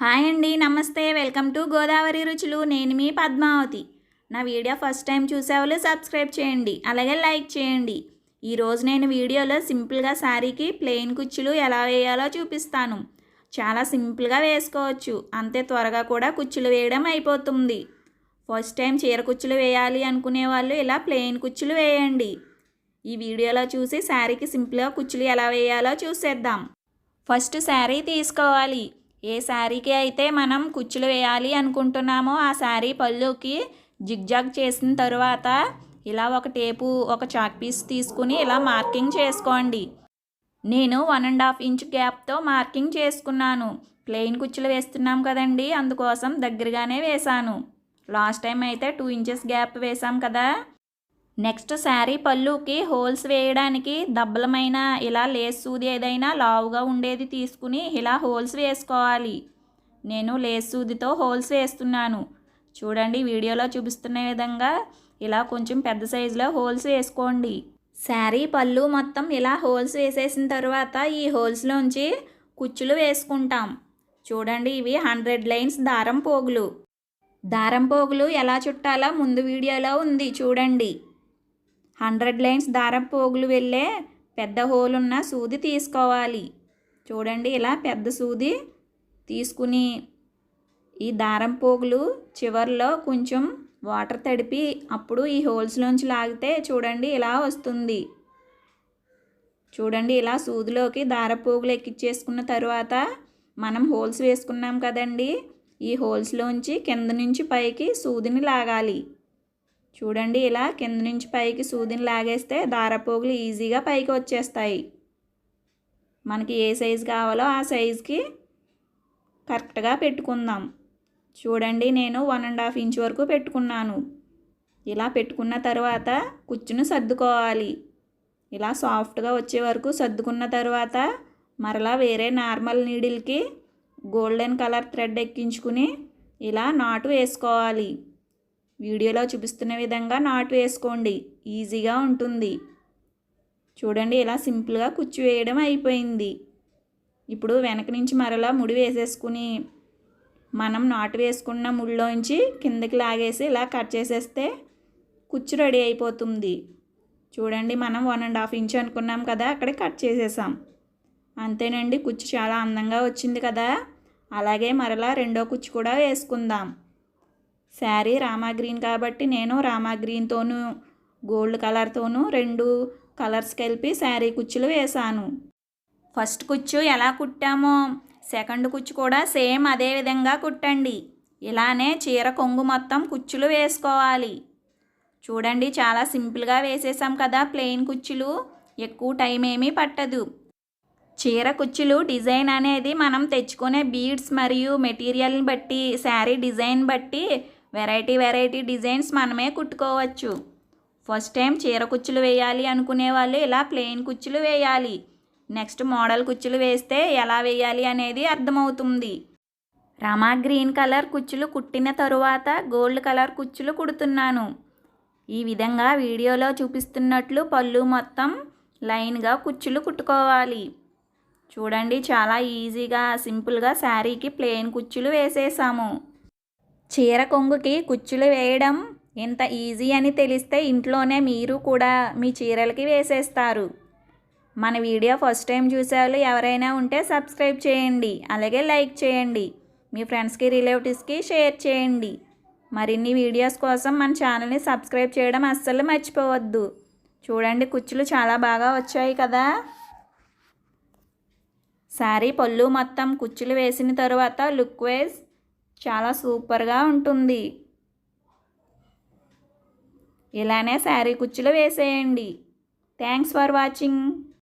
Hi అండి నమస్తే. Welcome to Godavari రుచులు. నేను మీ పద్మావతి. నా వీడియో ఫస్ట్ టైం చూసేవాళ్ళు సబ్స్క్రైబ్ చేయండి అలాగే లైక్ చేయండి. ఈరోజు నేను వీడియోలో సింపుల్గా శారీకి ప్లెయిన్ కుచ్చులు ఎలా వేయాలో చూపిస్తాను. చాలా సింపుల్గా వేసుకోవచ్చు. అంతే త్వరగా కూడా కుచ్చులు వేయడం అయిపోతుంది. ఫస్ట్ టైం చీర కుచ్చులు వేయాలి అనుకునే వాళ్ళు ఇలా ప్లెయిన్ కుచ్చులు వేయండి. ఈ వీడియోలో చూసి శారీకి సింపుల్గా కుచ్చులు ఎలా వేయాలో చూసేద్దాం. ఫస్ట్ శారీ తీసుకోవాలి. ఏ శారీకి అయితే మనం కుచ్చులు వేయాలి అనుకుంటున్నామో ఆ శారీ పళ్ళుకి జిగ్జాగ్ చేసిన తర్వాత ఇలా ఒక టేపు ఒక చాక్ పీస్ తీసుకుని ఇలా మార్కింగ్ చేసుకోండి. నేను వన్ అండ్ హాఫ్ ఇంచ్ గ్యాప్తో మార్కింగ్ చేసుకున్నాను. ప్లెయిన్ కుచ్చులు వేస్తున్నాం కదండి అందుకోసం దగ్గరగానే వేశాను. లాస్ట్ టైం అయితే టూ ఇంచెస్ గ్యాప్ వేసాం కదా. నెక్స్ట్ శారీ పళ్ళుకి హోల్స్ వేయడానికి దబ్బలమైన ఇలా లేస్ సూది ఏదైనా లావుగా ఉండేది తీసుకుని ఇలా హోల్స్ వేసుకోవాలి. నేను లేస్ సూదితో హోల్స్ వేస్తున్నాను. చూడండి వీడియోలో చూపిస్తున్న విధంగా ఇలా కొంచెం పెద్ద సైజులో హోల్స్ వేసుకోండి. శారీ పళ్ళు మొత్తం ఇలా హోల్స్ వేసేసిన తర్వాత ఈ హోల్స్లోంచి కుచ్చులు వేసుకుంటాం. చూడండి ఇవి హండ్రెడ్ లైన్స్ దారం పోగులు. దారం పోగులు ఎలా చుట్టాలో ముందు వీడియోలో ఉంది చూడండి. హండ్రెడ్ లైన్స్ దారం పోగులు వెళ్ళే పెద్ద హోల్ ఉన్న సూది తీసుకోవాలి. చూడండి ఇలా పెద్ద సూది తీసుకుని ఈ దారం పోగులు చివర్లో కొంచెం వాటర్ తడిపి అప్పుడు ఈ హోల్స్లోంచి లాగితే చూడండి ఇలా వస్తుంది. చూడండి ఇలా సూదిలోకి దారపోగులు ఎక్కించేసుకున్న తర్వాత మనం హోల్స్ వేసుకున్నాం కదండి. ఈ హోల్స్లోంచి కింద నుంచి పైకి సూదిని లాగాలి. చూడండి ఇలా కింద నుంచి పైకి సూదిని లాగేస్తే దారపోగులు ఈజీగా పైకి వచ్చేస్తాయి. మనకి ఏ సైజు కావాలో ఆ సైజుకి కరెక్ట్గా పెట్టుకుందాం. చూడండి నేను వన్ అండ్ హాఫ్ ఇంచ్ వరకు పెట్టుకున్నాను. ఇలా పెట్టుకున్న తర్వాత కుచ్చును సర్దుకోవాలి. ఇలా సాఫ్ట్గా వచ్చే వరకు సర్దుకున్న తర్వాత మరలా వేరే నార్మల్ నీడిల్కి గోల్డెన్ కలర్ థ్రెడ్ ఎక్కించుకుని ఇలా నాటు వేసుకోవాలి. వీడియోలో చూపిస్తున్న విధంగా నాటు వేసుకోండి. ఈజీగా ఉంటుంది. చూడండి ఇలా సింపుల్గా కుచ్చు వేయడం అయిపోయింది. ఇప్పుడు వెనక నుంచి మరలా ముడి వేసేసుకుని మనం నాటు వేసుకున్న ముడిలోంచి కిందకి లాగేసి ఇలా కట్ చేసేస్తే కుచ్చు రెడీ అయిపోతుంది. చూడండి మనం వన్ అండ్ హాఫ్ ఇంచ్ అనుకున్నాం కదా అక్కడ కట్ చేసేసాం. అంతేనండి కుచ్చు చాలా అందంగా వచ్చింది కదా. అలాగే మరలా రెండో కుచ్చు కూడా వేసుకుందాం. శారీ రామా గ్రీన్ కాబట్టి నేను రామా గ్రీన్తోనూ గోల్డ్ కలర్తోనూ రెండు కలర్స్ కలిపి శారీ కుచ్చులు వేశాను. ఫస్ట్ కుచ్చు ఎలా కుట్టామో సెకండ్ కుచ్చు కూడా సేమ్ అదే విధంగా కుట్టండి. ఇలానే చీర కొంగు మొత్తం కుచ్చులు వేసుకోవాలి. చూడండి చాలా సింపుల్గా వేసేసాం కదా ప్లెయిన్ కుచ్చులు ఎక్కువ టైం ఏమీ పట్టదు. చీర కుచ్చులు డిజైన్ అనేది మనం తెచ్చుకునే బీడ్స్ మరియు మెటీరియల్ని బట్టి శారీ డిజైన్ బట్టి వెరైటీ వెరైటీ డిజైన్స్ మనమే కుట్టుకోవచ్చు. ఫస్ట్ టైం చీర కుచ్చులు వేయాలి అనుకునే వాళ్ళు ఇలా ప్లెయిన్ కుచ్చులు వేయాలి. నెక్స్ట్ మోడల్ కుచ్చులు వేస్తే ఎలా వేయాలి అనేది అర్థమవుతుంది. రమా గ్రీన్ కలర్ కుచ్చులు కుట్టిన తరువాత గోల్డ్ కలర్ కుచ్చులు కుడుతున్నాను. ఈ విధంగా వీడియోలో చూపిస్తున్నట్లు పళ్ళు మొత్తం లైన్గా కుచ్చులు కుట్టుకోవాలి. చూడండి చాలా ఈజీగా సింపుల్గా శారీకి ప్లెయిన్ కుచ్చులు వేసేసాము. చీర కొంగుకి కుచ్చులు వేయడం ఇంత ఈజీ అని తెలిస్తే ఇంట్లోనే మీరు కూడా మీ చీరలకి వేసేస్తారు. మన వీడియో ఫస్ట్ టైం చూసేవాళ్ళు ఎవరైనా ఉంటే సబ్స్క్రైబ్ చేయండి అలాగే లైక్ చేయండి మీ ఫ్రెండ్స్కి రిలేటివ్స్కి షేర్ చేయండి. మరిన్ని వీడియోస్ కోసం మన ఛానల్ని సబ్స్క్రైబ్ చేయడం అస్సలు మర్చిపోవద్దు. చూడండి కుచ్చులు చాలా బాగా వచ్చాయి కదా. శారీ పళ్ళు మొత్తం కుచ్చులు వేసిన తర్వాత లుక్వేజ్ చాలా సూపర్గా ఉంటుంది. ఇలానే శారీ కుచ్చులు వేసేయండి. Thanks for watching.